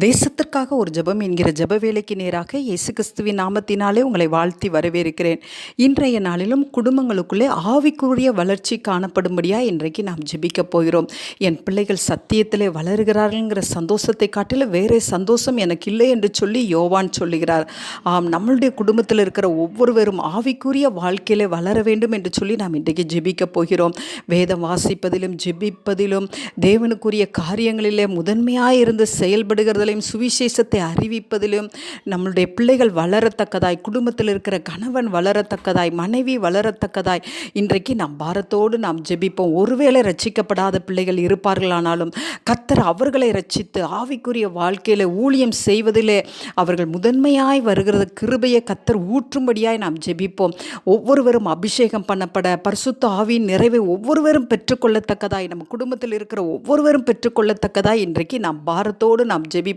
தேசத்திற்காக ஒரு ஜெபம் என்கிற ஜெப வேலைக்கு நேராக இயேசு கிறிஸ்துவின் நாமத்தினாலே உங்களை வாழ்த்தி வரவேற்கிறேன். இன்றைய நாளிலும் குடும்பங்களுக்குள்ளே ஆவிக்குரிய வளர்ச்சி காணப்படும்படியாக இன்றைக்கு நாம் ஜெபிக்க போகிறோம். என் பிள்ளைகள் சத்தியத்திலே வளர்கிறார்கள்ங்கிற சந்தோஷத்தை காட்டிலும் வேறே சந்தோஷம் எனக்கு இல்லை என்று சொல்லி யோவான் சொல்லுகிறார். ஆம் நம்மளுடைய குடும்பத்தில் இருக்கிற ஒவ்வொருவரும் ஆவிக்குரிய வாழ்க்கையிலே வளர வேண்டும் என்று சொல்லி நாம் இன்றைக்கு ஜெபிக்கப் போகிறோம். வேதம் வாசிப்பதிலும் ஜெபிப்பதிலும் தேவனுக்குரிய காரியங்களிலே முதன்மையாக இருந்து செயல்படுகிறது செயல்படுகிறதிலும் சுவிசேஷத்தை அறிவிப்பதிலும் நம்மளுடைய பிள்ளைகள் வளரத்தக்கதாய் குடும்பத்தில் இருக்கிற கணவன் வளரத்தக்கதாய் மனைவி வளரத்தக்கதாய் இன்றைக்கு நாம் பாரத்தோடு நாம் ஜெபிப்போம். ஒருவேளை ரட்சிக்கப்படாத பிள்ளைகள் இருப்பார்களானாலும் கத்தர் அவர்களை ரட்சித்து ஆவிக்குரிய வாழ்க்கையில் ஊழியம் செய்வதிலே அவர்கள் முதன்மையாய் வருகிறது கிருபையை கத்தர் ஊற்றும்படியாய் நாம் ஜெபிப்போம். ஒவ்வொருவரும் அபிஷேகம் பண்ணப்பட பரிசுத்த ஆவியின் நிறைவை ஒவ்வொருவரும் பெற்றுக்கொள்ளத்தக்கதாய் நம்ம குடும்பத்தில் இருக்கிற ஒவ்வொருவரும் பெற்றுக்கொள்ளத்தக்கதாய் இன்றைக்கு நாம் பாரத்தோடு நாம் ஜெபிப்போம்.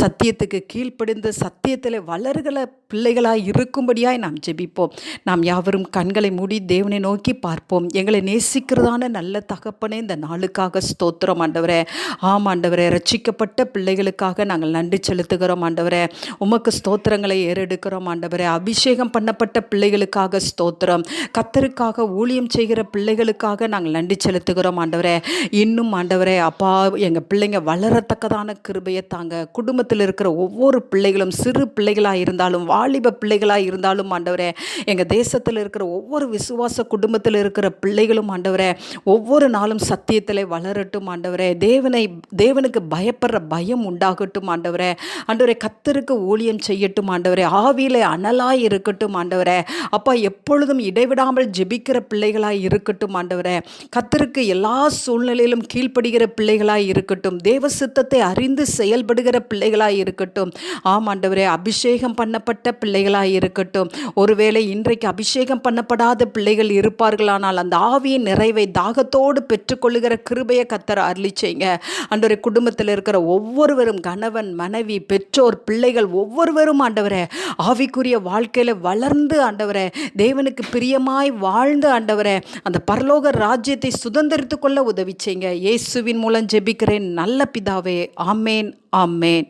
சத்தியத்துக்கு கீழ்ப்படிந்து சத்தியத்தில் வளர்கிற பிள்ளைகளாய் இருக்கும்படியாய் நாம் ஜெபிப்போம். நாம் யாவரும் கண்களை மூடி தேவனை நோக்கி பார்ப்போம். எங்களை நேசிக்கிறதான நல்ல தகப்பனே இந்த நாளுக்காக ஸ்தோத்திரம் ஆண்டவரே. ஆம் ஆண்டவரே ரட்சிக்கப்பட்ட பிள்ளைகளுக்காக நாங்கள் நன்றி செலுத்துகிறோம் ஆண்டவரே. உமக்கு ஸ்தோத்திரங்களை ஏறெடுக்கிறோம் ஆண்டவரே. அபிஷேகம் பண்ணப்பட்ட பிள்ளைகளுக்காக ஸ்தோத்திரம். கத்தருக்காக ஊழியம் செய்கிற பிள்ளைகளுக்காக நாங்கள் நன்றி செலுத்துகிறோம் ஆண்டவரே. இன்னும் ஆண்டவரே அப்பா எங்கள் பிள்ளைங்க வளரத்தக்கதான கிருபையை தாங்க குடும்பத்தில் இருக்கிற ஒவ்வொரு பிள்ளைகளும் சிறு பிள்ளைகளாக இருந்தாலும் வாலிப பிள்ளைகளாக இருந்தாலும் ஆண்டவரே எங்கள் தேசத்தில் இருக்கிற ஒவ்வொரு விசுவாச குடும்பத்தில் இருக்கிற பிள்ளைகளும் ஆண்டவரே ஒவ்வொரு நாளும் சத்தியத்தில் வளரட்டும் ஆண்டவரே. தேவனை தேவனுக்கு பயப்படுற பயம் உண்டாகட்டும் ஆண்டவரே. ஆண்டவரே கத்தருக்கு ஊழியம் செய்யட்டும் ஆண்டவரே. ஆவியில் அனலாய் இருக்கட்டும் ஆண்டவரே. அப்பா எப்பொழுதும் இடைவிடாமல் ஜெபிக்கிற பிள்ளைகளாக இருக்கட்டும் ஆண்டவரே. கத்தருக்கு எல்லா சூழ்நிலையிலும் கீழ்ப்படுகிற பிள்ளைகளாக இருக்கட்டும். தேவ சித்தத்தை அறிந்து செயல்படுகிற பிள்ளைகளாக இருக்கட்டும். ஆம் ஆண்டவரே அபிஷேகம் பண்ணப்பட்ட பிள்ளைகளாக இருக்கட்டும். ஒருவேளை இன்றைக்கு அபிஷேகம் பண்ணப்படாத பிள்ளைகள் இருப்பார்களானால் அந்த ஆவியின் நிறைவை தாகத்தோடு பெற்றுக்கொள்ளுகிற கிருபையை கத்தர அருளி செய்யுங்க. குடும்பத்தில் இருக்கிற ஒவ்வொருவரும் கணவன் மனைவி பெற்றோர் பிள்ளைகள் ஒவ்வொருவரும் ஆண்டவரே ஆவிக்குரிய வாழ்க்கையில் வளர்ந்து ஆண்டவரே தேவனுக்கு பிரியமாய் வாழ்ந்து ஆண்டவரே அந்த பரலோக ராஜ்யத்தை சுதந்திரித்து கொள்ள உதவி செய்யுங்க. இயேசுவின் மூலம் ஜெபிக்கிறேன். நல்ல பிதாவே ஆமேன் ஆமேன்